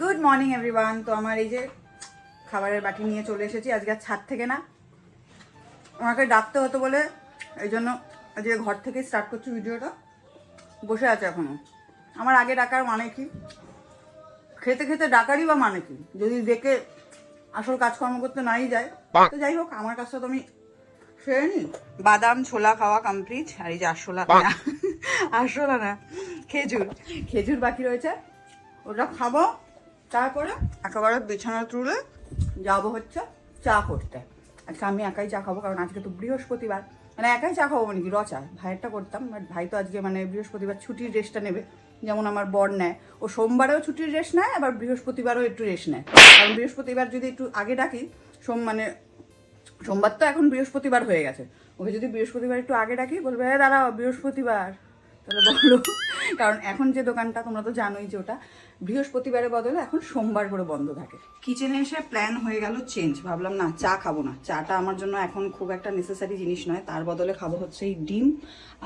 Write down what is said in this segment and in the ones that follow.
Good morning everyone তো আমার এই যে খাবারের বাটি নিয়ে চলে এসেছি। আজকে আর ছাদ থেকে না। আমাকে ডাকতে হতো বলে এই জন্য আজকে ঘর থেকে স্টার্ট করছি ভিডিওটা। বসে আছে এখনও। আমার আগে ডাকার মানে কি? খেতে খেতে ডাকারই বা মানে কি? যদি দেখে আসল কাজকর্ম করতে নাই যায়, তো যাই হোক, আমার কাছে তো আমি সেরে নি বাদাম, ছোলা খাওয়া কমপ্লিট আর এই যে আরশোলা আরশোলা না, খেজুর। খেজুর বাকি রয়েছে। ওটা খাব। তারপরে একেবারে বিছানা তুলে যাব হচ্ছে চা করতে। আজকে আমি একাই চা খাব, কারণ আজকে তো বৃহস্পতিবার। মানে একাই চা খাব মানে কি রচা ভাইয়েরটা করতাম বাট ভাই তো আজকে মানে বৃহস্পতিবার ছুটির রেস্টটা নেবে। যেমন আমার বর নেয়। ও সোমবারেও ছুটির রেস্ট নেয়, আবার বৃহস্পতিবারও একটু রেস্ট নেয়। কারণ বৃহস্পতিবার যদি একটু আগে ডাকি, সোম মানে সোমবার তো এখন বৃহস্পতিবার হয়ে গেছে। ওকে যদি বৃহস্পতিবার একটু আগে ডাকি, বলবে দাঁড়াও, বৃহস্পতিবার। তাহলে বলো। কারণ এখন যে দোকানটা তোমরা তো জানোই যে ওটা বৃহস্পতিবারের বদলে এখন সোমবার করে বন্ধ থাকে। কিচেনে এসে প্ল্যান হয়ে গেল চেঞ্জ ভাবলাম, না, চা খাব না। চাটা আমার জন্য এখন খুব একটা নেসেসারি জিনিস নয়। তার বদলে খাব হচ্ছে এই ডিম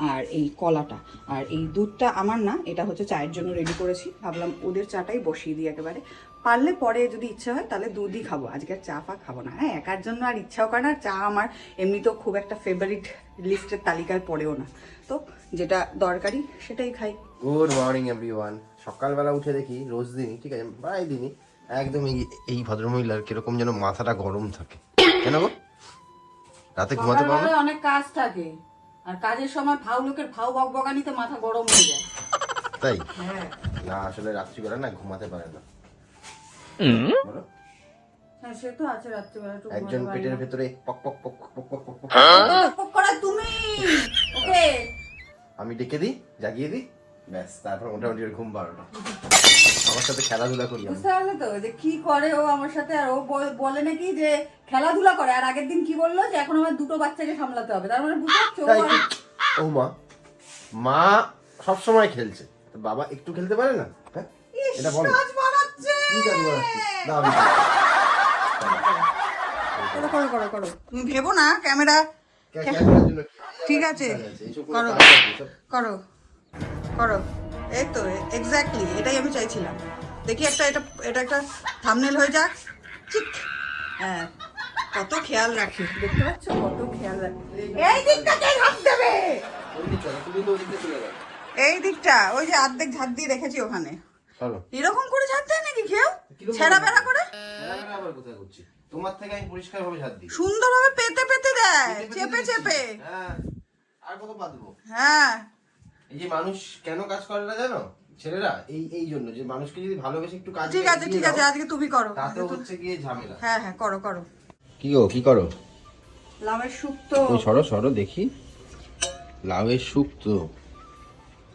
আর এই কলাটা। আর এই দুধটা আমার না, এটা হচ্ছে চায়ের জন্য রেডি করেছি। ভাবলাম ওদের চাটাই বসিয়ে দিই একেবারে। পারলে পরে যদি ইচ্ছা হয়, তাহলে দুধই খাব। আজকে আর চা ফা খাব না। হ্যাঁ একার জন্য আর ইচ্ছাও করে না। চা আমার এমনিতেও খুব একটা ফেভারিট লিস্টের তালিকায় পড়েও না। তো যেটা দরকারি সেটাই খাই গুড মর্নিং এভরিওয়ান সকালবেলা উঠে দেখি রোজ দিনই ঠিক আছে প্রায় দিনই একদম এই এই ভদ্রমহিলার কীরকম যেন মাথাটা গরম থাকে কেন গো রাতে ঘুমাতে পারো না অনেক কাজ থাকে আর কাজের সময় ভাও লোকের ভাও বক বকানিতে মাথা গরম হয়ে যায় তাই হ্যাঁ না আসলে রাত্রিবেলা না ঘুমাতে পারে না বলো? হ্যাঁ সে তো আছে রাত্রিবেলা একটু একজন পেটের। ভেতরে পক পক পক পক পক পক পক পক। পক করা তুমি আমি ডেকে দিই জাগিয়ে দিই ব্যাস তারপর মোটামুটি ওর ঘুম বারোটা। আমার সাথে খেলাধুলা করি বুঝতে পারলে তো যে কি করে ও আমার সাথে আর ও বলে নাকি যে খেলাধুলা করে আর আগের দিন কি বলল যে এখন আমার দুটো বাচ্চাকে সামলাতে হবে তার মানে বুঝতে পারছ ও মা মা সবসময় খেলছে। তো বাবা একটু খেলতে পারে না? হ্যাঁ? এটা বলো। কাজ বাড়াচ্ছে! কাজ বাড়াচ্ছিস? দাও করো করো করো করো। তুমি ভেবো না ক্যামেরা ঠিক আছে। করো। করো। করো। এই তো এক্স্যাক্টলি এটাই আমি চাইছিলাম। দেখি একটা এটা এটা একটা থামনেল হয়ে যাক। ঠিক হ্যাঁ কত খেয়াল রাখি। দেখতে পাচ্ছ? কত খেয়াল রাখি। এই দিকটা কে ঝাঁপ দেবে। এই দিকটা ওই যে অর্ধেক ঝাঁপ দিয়ে রেখেছি ওখানে। এরকম করে ঝাঁপ দেয় নাকি কেউ ছেঁড়া? বেড়া করে? আবার কোথায় করছি? তোমার থেকে আমি পরিষ্কার ভাবে হাত দিই। সুন্দরভাবে পেতে পেতে দেয় চেপে চেপে। হ্যাঁ আর কত পাতবো হ্যাঁ। এই যে মানুষ কেন কাজ করে না জানো? ছেলেরা এই এই জন্য যে মানুষকে যদি ভালোবেসে একটু কাজ ঠিক আছে ঠিক আছে আজকে তুমি করো। তাতেও হচ্ছে গিয়ে ঝামেলা। হ্যাঁ হ্যাঁ করো করো। কি গো কি করো? লাভের শুক্তো তুমি সরো সরো দেখি। লাউয়ের শুক্তো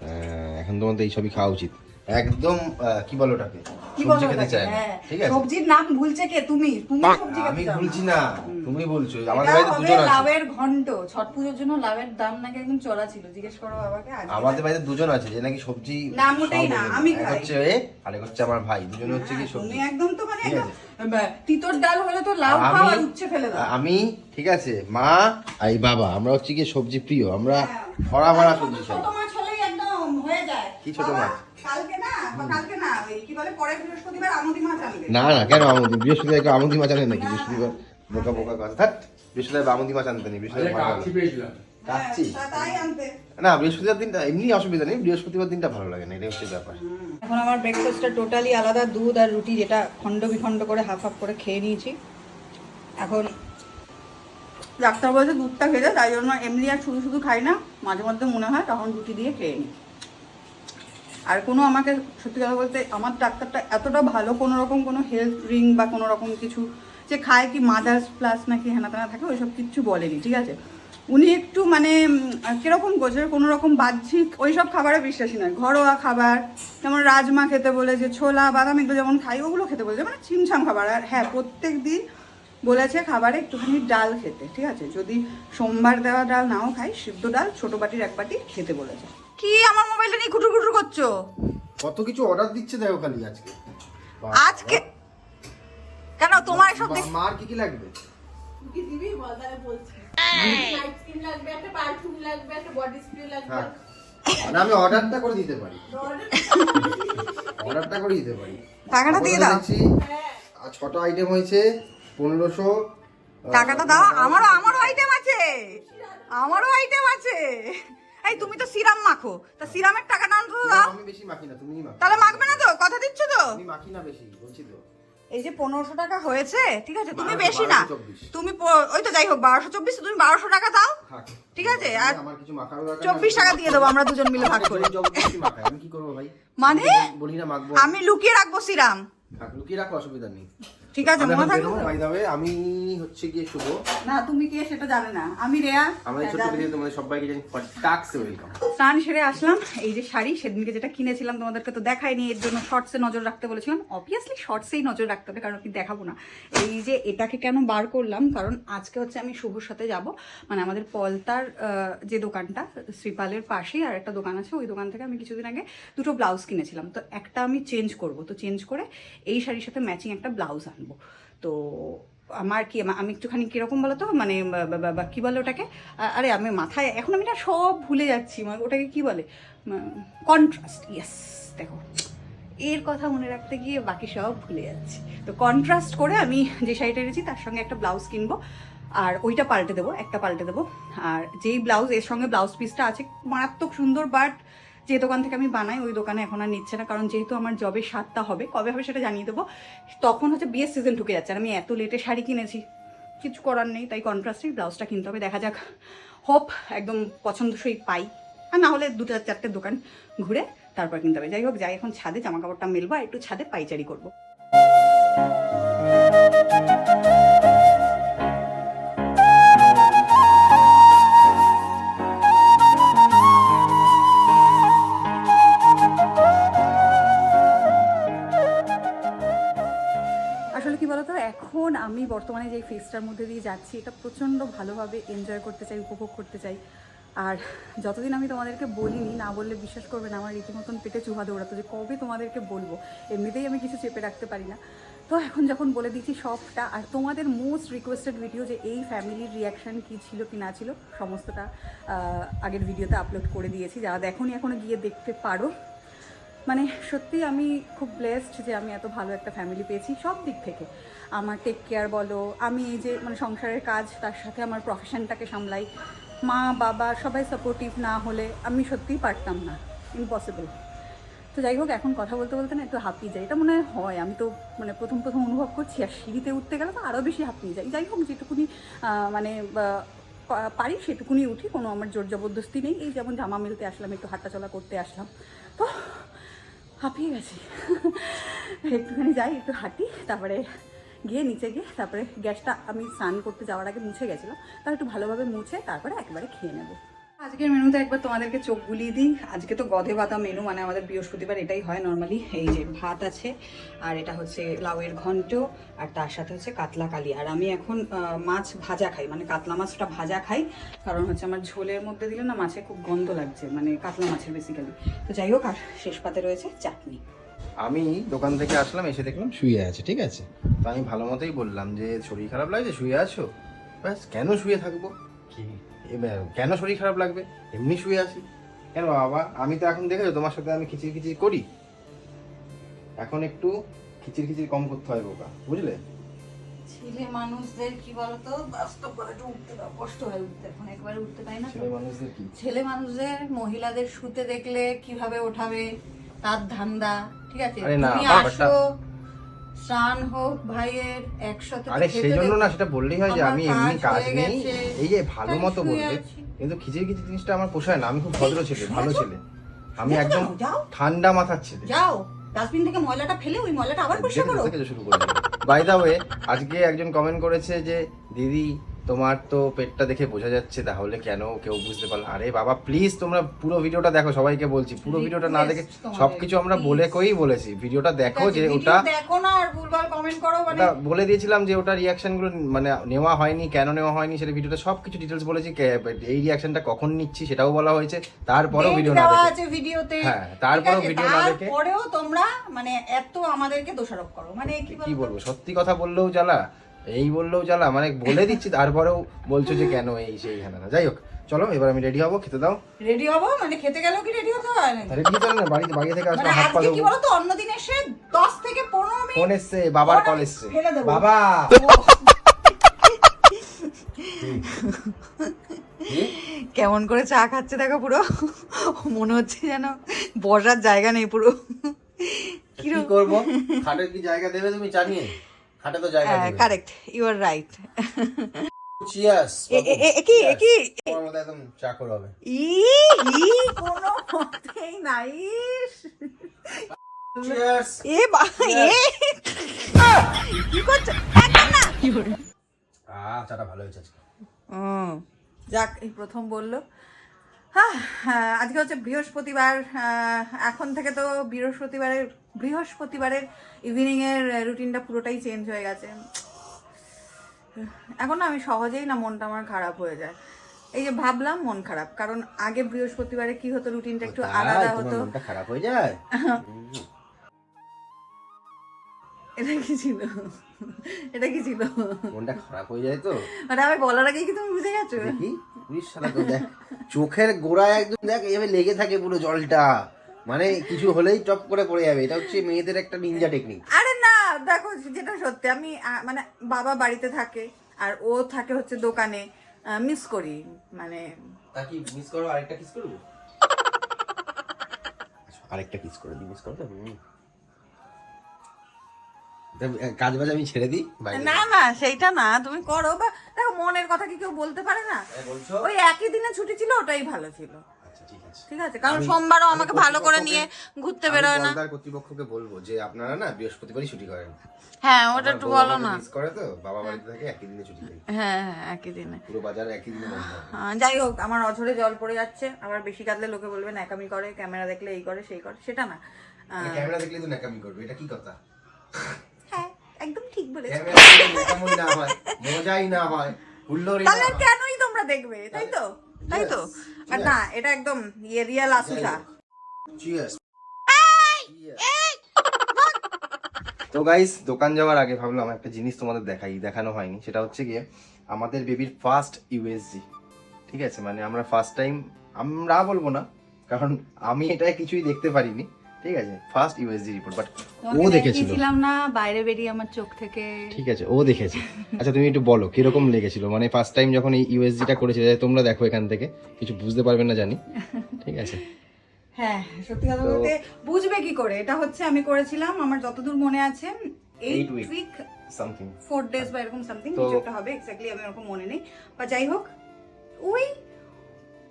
হ্যাঁ, এখন তোমাদের এই সবই খাওয়া উচিত। একদম কি বলো ওটাকে? সবজি খেতে? চায়। হ্যাঁ। ঠিক আছে? সবজির নাম ভুলছে কে? তুমি? তুমি সবজি আমি ভুলছি না। তুমি বলছো আমাদের বাড়িতে দুজন আছে। লাভের ঘন্ট। ছট পুজোর জন্য লাভের দাম নাকি একদম চড়া ছিল। জিজ্ঞেস করো বাবাকে আমাদের বাড়িতে দুজন আছে যে নাকি সবজি না, মোটেই না, আমি খাই। হচ্ছে এ হচ্ছে আমার ভাই। দুজন হচ্ছে কি হ্যাঁ, সবজি। তুমি একদম তো মানে তিতর ডাল হলে তো লাউ খাও আর উচ্ছে ফেলে দাও। আমি ঠিক আছে মা আর এই বাবা আমরা হচ্ছে কি সবজি প্রিয়। আমরা হ্যাঁ। ভরা ভরা সবজি ছোট মাছ হলেই একদম হয়ে যায়। কি ছোট মাছ? কালকে না না কেন আমুদি বৃহস্পতিবার কেউ আমুদি মাছ আনে নাকি? বৃহস্পতিবার বোকা বোকা থাক বৃহস্পতিবার আমুদি মাছ আনতে নেই বৃহস্পতিবার ভালো লাগে। পেয়েছিলাম। কাচ্চি? হ্যাঁ, না বৃহস্পতিবার দিনটা এমনি অসুবিধা নেই বৃহস্পতিবার দিনটা ভালো লাগে না এটাই হচ্ছে ব্যাপার। এখন আমার ব্রেকফাস্টটা টোটালি আলাদা দুধ আর রুটি যেটা খণ্ড বিখণ্ড করে হাফ হাফ করে খেয়ে নিয়েছি। এখন ডাক্তার বলছে দুধটা খেলে তাই জন্য এমনি আর শুধু শুধু খাই না মাঝে মধ্যে মনে হয় তখন রুটি দিয়ে খেয়ে নিই আর কোনো আমাকে, সত্যি কথা বলতে, আমার ডাক্তারটা এতটা ভালো কোনো রকম কোনো হেলথ রিং বা কোনো রকম কিছু, যে খায় কি মাদার্স প্লাস নাকি হেনা তেনা থাকে, ওইসব কিচ্ছু বলেনি, ঠিক আছে? উনি একটু মানে কীরকম করছে কোনো রকম বাহ্যিক, ওইসব খাবারে বিশ্বাসী নয়। ঘরোয়া খাবার, যেমন রাজমা খেতে বলে যে ছোলা, বাদাম এগুলো যেমন খাই, ওগুলো খেতে বলেছে মানে ছিমছাম খাবার। আর হ্যাঁ প্রত্যেক দিন বলেছে খাবারে একটুখানি ডাল খেতে, ঠিক আছে? যদি সোমবার দেওয়া ডাল নাও খাই সিদ্ধ ডাল, ছোটো বাটির এক বাটি খেতে বলেছে। কি আমার মোবাইলটা নিয়ে কুটুর কুটুর করছ? কত কিছু অর্ডার দিচ্ছে দেখো খালি আজকে। আজকে? কেন তোমার এসব মার কি কি লাগবে? কি দিবি? তাহলে বলছি। নাইট ক্রিম লাগবে একটা পারফিউম লাগবে একটা বডি স্প্রে লাগবে। মানে আমি অর্ডারটা করে দিতে পারি। অর্ডারটা করে দিতে পারি। টাকাটা দিয়ে দাও। আর ছটা আইটেম হয়েছে পনেরোশো টাকাটা দাও। আমারও আমারও আইটেম আছে। আমারও আইটেম আছে। এই তুমি তো সিরাম মাখো। তা সিরামের টাকাটা অন্তত দাও। আমি বেশি মাখি না তুমিই মাখো। তাহলে মাখবে না তো? কথা দিচ্ছ তো? আমি মাখি না বেশি বলছি তো। এই যে পনেরোশো টাকা হয়েছে ঠিক আছে তুমি বেশি না। তুমি ওই তো যাই হোক বারোশো চব্বিশ তুমি বারোশো টাকা দাও। ঠিক আছে আর চব্বিশ টাকা দিয়ে দেবো আমরা দুজন মিলে ভাগ করে। মানে? না আমি লুকিয়ে রাখব সিরাম। লুকিয়ে রাখো অসুবিধা নেই। ঠিক আছে মনে থাকবে আমি হচ্ছে গিয়ে শুভ। না তুমি কে সেটা জানে না। আমি রেয়া আমাদের ছোট। ভিডিও তোমাদের সবাইকে জানি টাক্স ওয়েলকাম স্নান সেরে আসলাম। এই যে শাড়ি সেদিনকে যেটা কিনেছিলাম তোমাদেরকে তো দেখাইনি এর জন্য শর্টসে নজর রাখতে বলেছিলাম। অবভিয়াসলি শর্টসেই নজর রাখতে হবে কারণ কি দেখাবো না। এই যে এটাকে কেন বার করলাম কারণ আজকে হচ্ছে আমি শুভর সাথে যাব। মানে আমাদের পলতার যে দোকানটা শ্রীপালের পাশেই আর একটা দোকান আছে ওই দোকান থেকে আমি কিছুদিন আগে দুটো ব্লাউজ কিনেছিলাম। তো একটা আমি চেঞ্জ করব। তো চেঞ্জ করে এই শাড়ির সাথে ম্যাচিং একটা ব্লাউজ আনব। তো আমার কি আমি একটুখানি কীরকম বলো তো? মানে কি বলে ওটাকে? আরে আমি মাথায়, এখন আমি না সব ভুলে যাচ্ছি। মানে ওটাকে কি বলে? কন্ট্রাস্ট ইয়েস দেখো। এর কথা মনে রাখতে গিয়ে বাকি সব ভুলে যাচ্ছি। তো কন্ট্রাস্ট করে আমি যে শাড়িটা এনেছি, তার সঙ্গে একটা ব্লাউজ কিনবো। আর ওইটা পাল্টে দেবো, একটা পাল্টে দেবো। আর যেই ব্লাউজ এর সঙ্গে ব্লাউজ পিসটা আছে, মারাত্মক সুন্দর বাট যে দোকান থেকে আমি বানাই, ওই দোকানে এখন আর নিচ্ছে না। কারণ যেহেতু আমার জবে সাতটা হবে, কবে হবে সেটা জানিয়ে দেবো। তখন হচ্ছে বিয়ের সিজন ঢুকে যাচ্ছে আর আমি এত লেটে শাড়ি কিনেছি। কিছু করার নেই, তাই কন্ট্রাস্টের ব্লাউজটা কিনতে হবে। দেখা যাক। হোপ একদম পছন্দসই পাই। আর না হলে দুটো চারটে দোকান ঘুরে তারপর কিনতে হবে। যাই হোক, যাই এখন ছাদে জামা কাপড়টা মেলবো আর একটু ছাদে পাইচারি করব। আমি বর্তমানে যে ফেসটার মধ্যে দিয়ে যাচ্ছি, এটা প্রচণ্ড ভালোভাবে এনজয় করতে চাই, উপভোগ করতে চাই। আর যতদিন আমি তোমাদেরকে বলিনি, না বললে বিশ্বাস করবে না, আমার রীতিমতন পেটে চুহা দৌড়াতো যে কবে তোমাদেরকে বলব? এমনিতেই আমি কিছু চেপে রাখতে পারি না। তো এখন যখন বলে দিচ্ছি সবটা, আর তোমাদের মোস্ট রিকোয়েস্টেড ভিডিও যে এই ফ্যামিলির রিয়াকশান কী ছিল, কি না ছিল, সমস্তটা আগের ভিডিওতে আপলোড করে দিয়েছি। যারা দেখোনি এখনও গিয়ে দেখতে পারো। মানে সত্যি আমি খুব ব্লেসড যে আমি এত ভালো একটা ফ্যামিলি পেয়েছি সব দিক থেকে। আমার টেক কেয়ার বলো, আমি এই যে মানে সংসারের কাজ, তার সাথে আমার প্রফেশনটাকে সামলাই। মা, বাবা সবাই সাপোর্টিভ না হলে আমি সত্যিই পারতাম না ইম্পসিবল তো যাই হোক, এখন কথা বলতে বলতে না একটু হাঁপিয়ে যাই। এটা মনে হয় আমি তো মানে প্রথম প্রথম অনুভব করছি, আর সিঁড়িতে উঠতে গেলে তো আরও বেশি হাঁপিয়ে যাই। যাই হোক, যেটুকুনি মানে পারি সেটুকুনি উঠি, কোনো আমার জোর জবরদস্তি নেই। এই যেমন জামা মেলতে আসলাম, একটু হাঁটাচলা করতে আসলাম। তো হাঁপিয়ে গেছি। একটুখানি যাই, একটু হাঁটি, তারপরে গিয়ে নিচে গিয়ে, তারপরে গ্যাসটা আমি স্নান করতে যাওয়ার আগে মুছে গেছিলাম। তার একটু ভালোভাবে মুছে, তারপরে একেবারে খেয়ে নেব। আজকের মেনুতে একবার তোমাদেরকে চোখ বুলিয়ে দিই। আজকে তো গধে পাতা মেনু মানে আমাদের বৃহস্পতিবার এটাই হয় নর্মালি এই যে ভাত আছে আর এটা হচ্ছে লাউয়ের ঘন্ট আর তার সাথে হচ্ছে কাতলা কালি। আর আমি এখন মাছ ভাজা খাই মানে কাতলা মাছটা ভাজা খাই কারণ হচ্ছে আমার ঝোলের মধ্যে দিলে না মাছে খুব গন্ধ লাগছে মানে কাতলা মাছের বেসিক্যালি তো যাই হোক আর শেষ পাতে রয়েছে চাটনি। আমি দোকান থেকে আসলাম এসে দেখলাম শুয়ে আছে ঠিক আছে? তো আমি ভালো মতোই বললাম যে শরীর খারাপ লাগছে শুয়ে আছো? ব্যাস কেন শুয়ে থাকব? কি? কেন শরীর খারাপ লাগবে? এমনি শুয়ে আছি। কেন বাবা আমি তো এখন দেখেছ তোমার সাথে আমি খিচির খিচির করি? এখন একটু খিচির খিচির কম করতে হয় বোকা বুঝলে? ছেলে মানুষদের কি বলতো বাস্তব করে উঠতে কষ্ট হয় উঠতে এখন একবারে উঠতে পাই না ছেলে মানুষদের কি? ছেলে মানুষদের মহিলাদের শুতে দেখলে কীভাবে ওঠাবে তার ধান্দা ঠিক আছে? তুমি আসো স্নান হোক ভাইয়ের একসাথে আরে সেই জন্য না সেটা বললেই হয় যে আমি এমনি কাজ নেই এই যে ভালো মতো বলবে কিন্তু খিচির খিচির জিনিসটা আমার পোষায় না আমি খুব ভদ্র ছেলে ভালো ছেলে আমি একদম। ঠান্ডা মাথার ছেলে যাও ডাস্টবিন থেকে ময়লাটা ফেলে ওই ময়লাটা আবার পরিষ্কার করো শুরু করে বাই দা ওয়ে আজকে একজন কমেন্ট করেছে যে দিদি তোমার তো পেটটা দেখে বোঝা যাচ্ছে তাহলে কেন কেউ বুঝতে পারল আরে বাবা প্লিজ তোমরা পুরো ভিডিওটা দেখো সবাইকে বলছি। পুরো ভিডিওটা না দেখে সবকিছু আমরা বলে কই বলেছি। ভিডিওটা দেখো যে ওটা দেখো না আর ভুলভাল কমেন্ট করো মানে বলে দিয়েছিলাম যে ওটা রিয়াকশনগুলো মানে নেওয়া হয়নি কেন নেওয়া হয়নি সেটা ভিডিওটা সবকিছু ডিটেলস বলেছি এই রিয়াকশনটা কখন নিচ্ছি সেটাও বলা হয়েছে। তারপরেও ভিডিও না দেওয়া দেখে। আছে ভিডিওতে। হ্যাঁ, তারপরেও ভিডিও না দেখে- তারপরেও তোমরা মানে এত আমাদেরকে দোষারোপ করো। মানে কি বলব সত্যি কথা বললেও জ্বালা। এই বললেও জ্বালা মানে বলে দিচ্ছি তারপরেও বলছো যে কেন এই সেই হ্যাঁ না যাই হোক চলো এবার আমি রেডি হব খেতে দাও। রেডি হব? মানে খেতে গেলেও কি রেডি হতে হয়? নাকি? রেডি চল না বাড়িতে বাড়ি থেকে আসলে মানে হাত পা আজকে কি দেবো বলতো অন্যদিন এসে দশ থেকে পনেরো মিনিট ফোন এসছে বাবার কল এসছে। বাবা! কেমন করে চা খাচ্ছে দেখো পুরো? মনে হচ্ছে যেন বসার জায়গা নেই পুরো। কি করব? খাটের কি জায়গা দেবে তুমি জানিয়ে খাটে তো জায়গা correct you are right cheers কি কি তোমার মতো একদম চাকর হবে। ই ই কোনো মতেই নাই। চিয়ার্স এ বা এ। কি করছ? একদম না। আহ চাটা ভালো হয়েছে আজকে। হুম, যাক এই প্রথম বলল। হ্যাঁ হ্যাঁ, আজকে হচ্ছে বৃহস্পতিবার। এখন থেকে তো বৃহস্পতিবারের বৃহস্পতিবারের ইভিনিং এর রুটিনটা পুরোটাই চেঞ্জ হয়ে গেছে। এখন না আমি সহজেই না মনটা আমার খারাপ হয়ে যায়। এই যে ভাবলাম মন খারাপ কারণ আগে বৃহস্পতিবারে কি হতো রুটিনটা একটু আলাদা হতো। খারাপ হয়ে যায়? এটা কি ছিল? এটা কি ছিল? মনটা খারাপ হয়ে যায় তো। মানে আমি বলার আগেই কি তুমি বুঝে গেছো? দেখি পুলিশ শালা তো দেখ চোখের গোড়ায় একদম দেখ এভাবে লেগে থাকে পুরো জলটা। মানে কিছু হলেই টপ করে পড়ে যাবে। এটা হচ্ছে মেয়েদের একটা নিনজা টেকনিক আরে না দেখো যেটা সত্যি আমি মানে বাবা বাড়িতে থাকে আর ও থাকে হচ্ছে দোকানে মিস করি মানে তা কি মিস করো আরেকটা কিস করব? আরেকটা কিস করে দিই মিস করতে কাজ বাজ আমি ছেড়ে দিই? না না সেইটা না তুমি করো বা দেখো মনের কথা কি কেউ বলতে পারে না? হ্যাঁ, ওই একই দিনে ছুটি ছিল ওটাই ভালো ছিল। ঠিক আছে? কারণ সোমবারও আমাকে ভালো করে নিয়ে ঘুরতে বেরোয় না। কর্তৃপক্ষকে বলব যে আপনারা না বৃহস্পতিবারই ছুটি করেন। হ্যাঁ ওটা একটু বলো না। মিস করে তো বাবা বাড়িতে থাকে একই দিনে ছুটি পাই হ্যাঁ হ্যাঁ একই দিনে। পুরো বাজার একই দিনে বন্ধ যাই হোক আমার অঝরে জল পড়ে যাচ্ছে। আবার বেশি কাঁদলে লোকে বলবে ন্যাকামি করে ক্যামেরা দেখলে এই করে সেই করে সেটা না। মানে ক্যামেরা দেখলে তো ন্যাকামি করবে এটা কি কথা? হ্যাঁ একদম ঠিক বলেছ। ক্যামেরা না হয় মজাই না হয়। তাহলে কেনই তোমরা দেখবে? তাই তো? তাই তো? আর না এটা একদম ইয়ে রিয়েল আসুসা. তো গাইস দোকান যাওয়ার আগে ভাবলাম একটা জিনিস তোমাদের দেখাই দেখানো হয়নি। সেটা হচ্ছে গিয়ে আমাদের বেবির ফার্স্ট ইউএসজি ঠিক আছে? মানে আমরা ফার্স্ট টাইম আমরা বলব না কারণ আমি এটা কিছুই দেখতে পারিনি। ঠিক আছে ফার্স্ট ইউএসজি রিপোর্ট বাট ও দেখেছিল। ছিলাম না বাইরে বেরিয়ে আমার চোখ থেকে। ঠিক আছে ও দেখেছে। আচ্ছা তুমি একটু বলো কীরকম লেগেছিল? মানে ফার্স্ট টাইম যখন এই ইউএসজিটা করেছে তোমরা দেখো এখান থেকে কিছু বুঝতে পারবে না জানি। ঠিক আছে। হ্যাঁ সত্যি কথা বলতে বুঝবে কি করে? এটা হচ্ছে আমি করেছিলাম আমার যতদূর মনে আছে eight. Week something four days বা এরকম সামথিং কিছু একটা হবে এক্স্যাক্টলি আমি ওরকম মনে নেই। বা যাই হোক ওই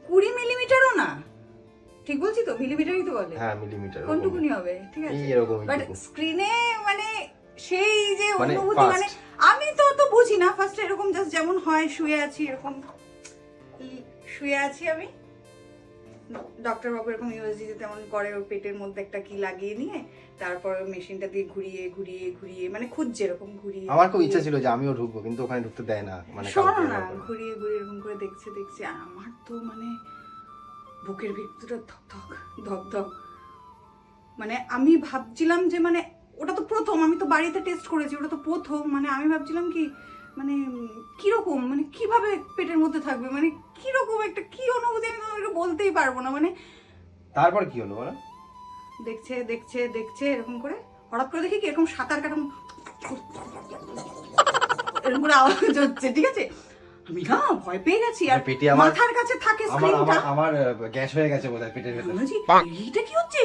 কুড়ি মিলিমিটারও না। ঠিক বলছি তো? মিলিমিটারই তো বলে। হ্যাঁ মিলিমিটার কোনটুকুনি হবে? ঠিক আছে। এই এরকমই বাট স্ক্রিনে মানে সেই যে মানে অনুভূতি মানে আমি তো তো বুঝি না। ফার্স্ট এরকম জাস্ট যেমন হয় শুয়ে আছি এরকম শুয়ে আছি আমি? ডক্টর বাবু এরকম ইউএসজি তেমন করে ওর পেটের মধ্যে একটা কি লাগিয়ে নিয়ে তারপর মেশিনটা দিয়ে ঘুরিয়ে ঘুরিয়ে ঘুরিয়ে মানে খুঁজছে এরকম ঘুরিয়ে আমার খুব ইচ্ছা ছিল যে আমিও ঢুকবো কিন্তু ওখানে ঢুকতে দেয় না মানে শোনো না ঘুরিয়ে ঘুরিয়ে এরকম করে দেখছে দেখছে। আর আমার তো মানে বুকের ভিতরে ধক ধক ধক মানে আমি ভাবছিলাম যে মানে ওটা তো প্রথম আমি তো বাড়িতে টেস্ট করেছি ওটা তো প্রথম। মানে আমি ভাবছিলাম কি মানে কীরকম মানে কীভাবে পেটের মধ্যে থাকবে? মানে কীরকম একটা কি অনুভূতি আমি তোমাদেরকে বলতেই পারব না। মানে তারপর কি হলো বলো? দেখছে দেখছে দেখছে এরকম করে হঠাৎ করে দেখি কি এরকম সাঁতার কাটুন এরকম করে আওয়াজ হচ্ছে ঠিক আছে? আমি না ভয় পেয়ে গেছি আর পেটে আমার- মাথার কাছে থাকে স্ক্রিনটা আমার গ্যাস হয়ে গেছে বোধহয় পেটের ভেতরে। এইটা কি হচ্ছে?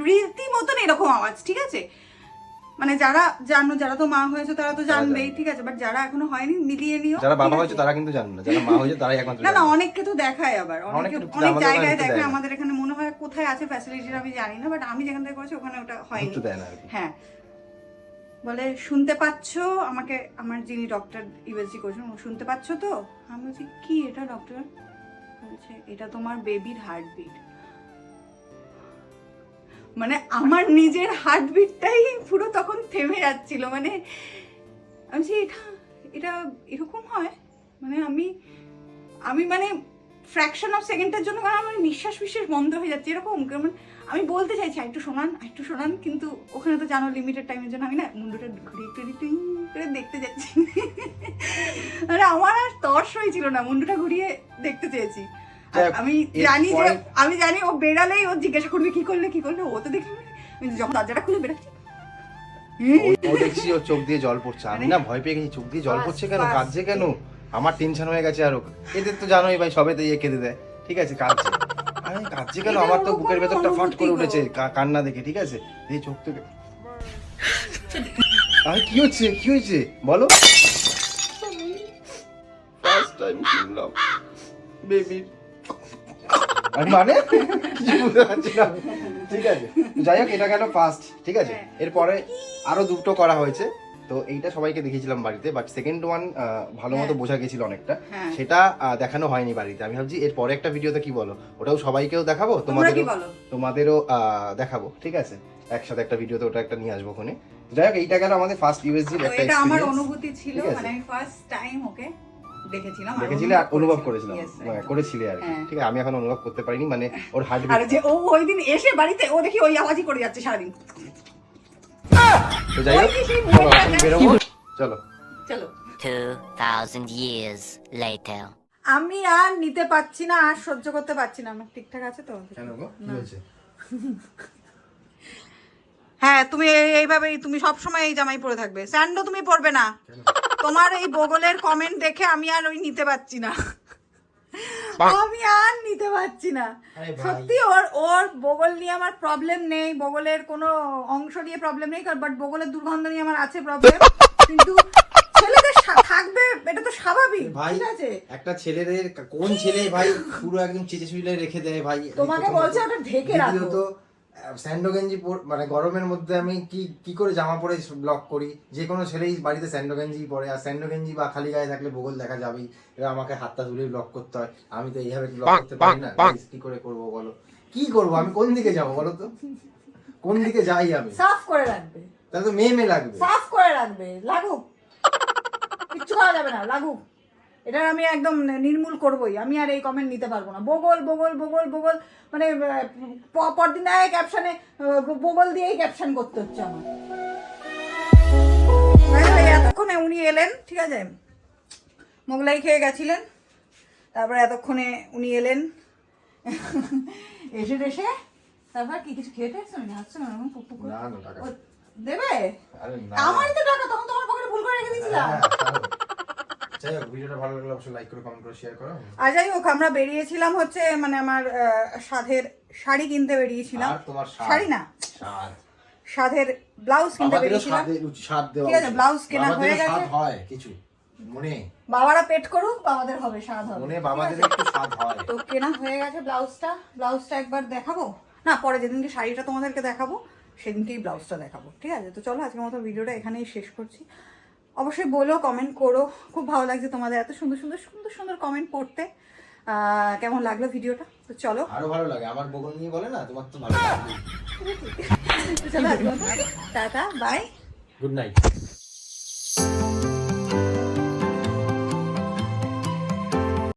রীতি মতন এরকম আওয়াজ ঠিক আছে? মানে যারা জানো যারা তো মা হয়েছে তারা তো জানবেই ঠিক আছে? বাট যারা এখনও হয়নি মিলিয়ে নিও যারা বাবা হয়েছে তারা কিন্তু জানে না। যারা মা হয়েছে তারাই একমাত্র না না। অনেককে তো দেখায় আবার। অনেকে অনেক জায়গায় দেখায়। আমাদের এখানে মনে হয় কোথায় আছে ফ্যাসিলিটির আমি জানি না বাট আমি যেখান থেকে করেছি ওখানে ওটা হয়নি। হ্যাঁ। বলে, শুনতে পাচ্ছ আমাকে, আমার যিনি ডক্টর ইউএসজি করছেন শুনতে পাচ্ছো তো? আমি বলছি, কি এটা ডক্টর বলছে, এটা তোমার বেবির হার্টবিট মানে আমার নিজের হার্টবিটটাই পুরো তখন থেমে যাচ্ছিল মানে আমি বলছি, এটা এটা এরকম হয়? মানে আমি আমি মানে ফ্র্যাকশন অফ সেকেন্ডের জন্য মানে আমার নিঃশ্বাস বিশ্বাস বন্ধ হয়ে যাচ্ছে, এরকম, কেমন আমি বলতে চাইছি একটু শোনান একটু শোনান কিন্তু ওখানে তো জানো লিমিটেড টাইমের জন্য আমি না মুন্ডুটা ঘুরিয়ে টুরিয়ে টুই করে দেখতে যাচ্ছি মানে আমার আর তর্স হয়েছিল না মুন্ডুটা ঘুরিয়ে দেখতে চেয়েছি। আমি জানি যে আমি জানি ও বেড়ালেই ও জিজ্ঞাসা করবে কি করলে কি করলে ও তো দেখি যখন দরজাটা খুলে বেড়াচ্ছি ও- ও দেখছি ওর চোখ দিয়ে জল পড়ছে। আমি না ভয় পেয়ে গেছি চোখ দিয়ে জল পড়ছে কেন। কাঁদছে কেন? আমার টেনশন হয়ে গেছে আরও এদের তো জানোই ভাই সবে তো ইয়ে কেঁদে দেয়। ঠিক আছে কাঁদছে। আরে কাঁদছে কেন আমার তো বুকের ভেতরটা ফাট করে উঠেছে কা- কান্না দেখে ঠিক আছে? এই চোখ থেকে আরে কি হচ্ছে? কি হয়েছে? বলো। ফার্স্ট টাইম শুনলাম। বেবি আর মানে? কিছু বুঝতে পারছি না। ঠিক আছে। যাই হোক এটা গেল ফার্স্ট ঠিক আছে? হ্যাঁ। এরপরে আরও দুটো করা হয়েছে। তো এইটা সবাইকে দেখিয়েছিলাম বাড়িতে বাট সেকেন্ড ওয়ান ভালো মতো হ্যাঁ। বোঝা গেছিল অনেকটা। হ্যাঁ। সেটা দেখানো হয়নি বাড়িতে। আমি ভাবছি এর পরে একটা ভিডিওতে কি বলো? ওটাও সবাইকেও দেখাবো? তোমাদেরও তোমাদেরও দেখাবো ঠিক আছে? একসাথে একটা ভিডিওতে ওটা একটা নিয়ে আসব ওখানে। যাই হোক এইটা গেল আমাদের ফার্স্ট ইউএসজির একটা এটা আমার অনুভূতি ছিল। মানে আমি ফার্স্ট টাইম ওকে দেখেছিলাম দেখেছিলে আর অনুভব করেছিলাম। হ্যাঁ, করেছিলে আর কি। ঠিক আছে আমি এখন অনুভব করতে পারিনি মানে ওর আর যে ও ওই দিন এসে বাড়িতে ও দেখি ওই আওয়াজই করে যাচ্ছে সারাদিন। তো যাই হোক ওই যে সেই চলো এখন বেরোবো। চলো। চলো। 2,000 years later. আমি আর নিতে পারছি না আর সহ্য করতে পারছি না। আমার ঠিকঠাক আছে তো? কেন গো? কি হয়েছে? হ্যাঁ তুমি এই- এইভাবেই তুমি সব সময় এই জামাই পরে থাকবে। স্যান্ডো তুমি পরবে না। তোমার এই বগলের কমেন্ট দেখে আমি আর ওই নিতে পারছি না। আমি আর নিতে পারছি না। সত্যি ওর ওর বগল নিয়ে আমার প্রবলেম নেই বগলের কোনো অংশ নিয়ে প্রবলেম নেই বাট বগলের দুর্গন্ধ নিয়ে আমার আছে প্রবলেম কিন্তু ছেলেদের থাকবে এটা তো স্বাভাবিক ঠিক আছে? একটা ছেলেদের কোন ছেলে ভাই পুরো একদম চেচে রেখে দেয় ভাই? তোমাকে বলছে ওটা ঢেকে রাখো। স্যান্ডো গেঞ্জি পর- মানে গরমের মধ্যে আমি কি কি করে জামা পরে ব্লক করি? যে কোনো ছেলেই বাড়িতে স্যান্ডো গেঞ্জি পরে আর স্যান্ডো গেঞ্জি বা খালি গায়ে থাকলে ভূগোল দেখা যাবেই। এবার আমাকে হাতটা তুলে ব্লক করতে হয়। আমি তো এইভাবে ব্লক করতে পারি না। কি করে করব বলো? কি করব? আমি কোন দিকে যাব বলো তো? কোন দিকে যাই আমি? সাফ করে রাখবে। তাহলে তো মেয়ে মেয়ে লাগবে। সাফ করে রাখবে। লাগুক। কিচ্ছু করা যাবে না লাগুক। এটা আমি একদম নির্মূল করবই। আমি আর এই কমেন্ট নিতে পারব না। বগল বগল বগল বগল মানে পরদিন এক ক্যাপশনে বগল দিয়েই ক্যাপশন করতে হচ্ছে আমার। এতক্ষণে উনি এলেন ঠিক আছে? মোগলাই খেয়ে গেছিলেন। তারপরে এতক্ষণে উনি এলেন। এসে এসে তারপর কি কিছু খেয়ে টেয়েছো নাকি? হাসছো না? এরকম পুক? না না দেবে? না। আমারই তো টাকা তখন তোমার পকেটে ভুল করে রেখে দিয়েছিলাম। হ্যাঁ, ছাড়ো। যাই হোক ভিডিওটা ভালো লাগলে অবশ্যই লাইক করে কমেন্ট করে শেয়ার করো। আর যাই হোক আমরা বেরিয়েছিলাম হচ্ছে মানে আমার সাধের শাড়ি কিনতে বেরিয়েছিলাম। তোমার শাড়ি না? সাধের ব্লাউজ কিনতে বেরিয়েছিলাম। ঠিক আছে, ব্লাউজ কেনা হয়ে গেছে। হয় কিছু। মনে? বাবারা পেট করুক বাবাদের হবে স্বাদ হবে। মনে? বাবাদের একটু স্বাদ হয়। তো কেনা হয়ে গেছে ব্লাউজটা ব্লাউজটা একবার দেখাবো। না পরে যেদিনকে শাড়িটা তোমাদেরকে দেখাবো সেদিনকেই ব্লাউজটা দেখাবো। ঠিক আছে? তো চলো আজকের মতো ভিডিওটা এখানেই শেষ করছি। অবশ্যই বলো কমেন্ট করো। খুব ভালো লাগছে তোমাদের এত সুন্দর সুন্দর সুন্দর সুন্দর কমেন্ট পড়তে। কেমন লাগল ভিডিওটা? তো চলো। আরও ভালো লাগে। আমার বগল নিয়ে বলে না তোমার তো ভালো লাগে। Tata bye good night